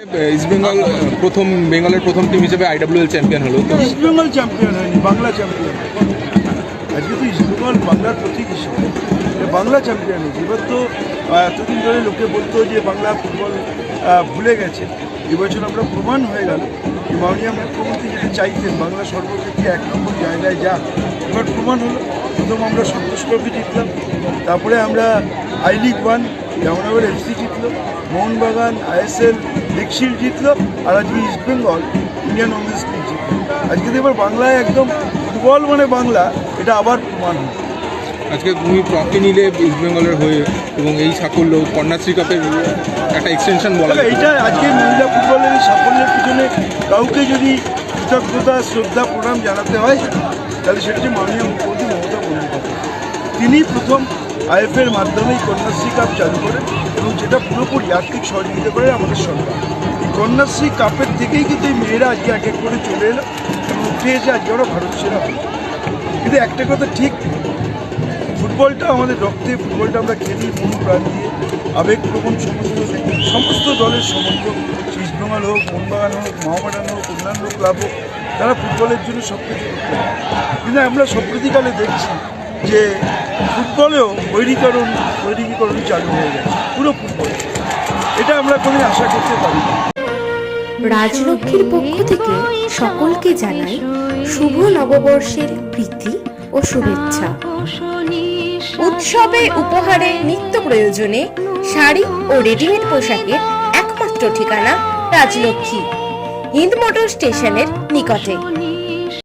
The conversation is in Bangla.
ইস্ট বেঙ্গল প্রথম বেঙ্গলের প্রথম টিম হিসেবে আইডাব্লিউএল চ্যাম্পিয়ন হলো। তো ইস্ট বেঙ্গল চ্যাম্পিয়ন হয়নি, বাংলা চ্যাম্পিয়ন আজকে তো ইস্ট বেঙ্গল বাংলার প্রতীক হিসেবে। বাংলা চ্যাম্পিয়ন হয়েছে। এবার তো এতদিন ধরে লোকে বলতো যে বাংলা ফুটবল ভুলে গেছে। এবছর আমরা প্রমাণ হয়ে গেল যে মাননীয় মুখ্যমন্ত্রী যেটা চাইতেন বাংলা সর্বক্ষেত্রে এক নম্বর জায়গায় যাক, এবার প্রমাণ হলো। প্রথম আমরা সন্তোষ ট্রফি জিতলাম, তারপরে আমরা I league one Jamnagar FC জিতলো, মোহনবাগান আইএসএল লিগশিল্ড জিতলো আর আজকে East Bengal Indian women's league জিতলো। আজকে তো এবার বাংলায় একদম ফুটবল মানে বাংলা এটা আবার প্রমাণ হলো। আজকে তুমি ট্রফি নিলে ইস্ট বেঙ্গলের হয়ে এবং এই সাফল্য কন্যাশ্রী কাপের একটা এক্সটেনশন বলা যায় এইটা আজকে মহিলা ফুটবলের এই সাফল্যের পিছনে কাউকে যদি কৃতজ্ঞতা শ্রদ্ধা প্রণাম জানাতে হয় তাহলে সেটা হচ্ছে মাননীয় মুখ্যমন্ত্রী মমতা বন্দ্যোপাধ্যায়। তিনি প্রথম আইএফের মাধ্যমে এই কন্যাশ্রী কাপ চালু করে এবং যেটা পুরোপুরি আর্থিক সহযোগিতা করে আমাদের সরকার। এই কন্যাশ্রী কাপের থেকেই কিন্তু এই মেয়েরা আজকে এক এক করে চলে এলো এবং উঠে এসে আজকে ওরা ভারত সেরা। কিন্তু একটা কথা ঠিক, ফুটবলটা আমাদের রক্তে, ফুটবলটা আমরা খেলি, মন প্রাণ দিয়ে, আবেগপ্রবণ সমস্ত সমস্ত দলের সমর্থক ইস্টবেঙ্গল হোক, মোহনবাগান হোক মহামেডান হোক, অন্যান্য ক্লাব হোক, তারা ফুটবলের জন্য সব কিছু কিন্তু আমরা সম্প্রতিকালে দেখছি। যে ফুটবলেও বৈরীকরণ, বৈরিকীকরণ চালু হয়ে গেছে, পুরো ফুটবল। এটা আমরা কোনোদিন আশা করতে পারি রাজলক্ষ্মীর পক্ষ থেকে সকলকে জানাই শুভ নববর্ষের প্রীতি ও শুভেচ্ছা। উৎসবে উপহারে নিত্য প্রয়োজনে শাড়ি ও রেডিমেড পোশাকের একমাত্র ঠিকানা রাজলক্ষ্মী, হিন্দ মোটর স্টেশনের নিকটে।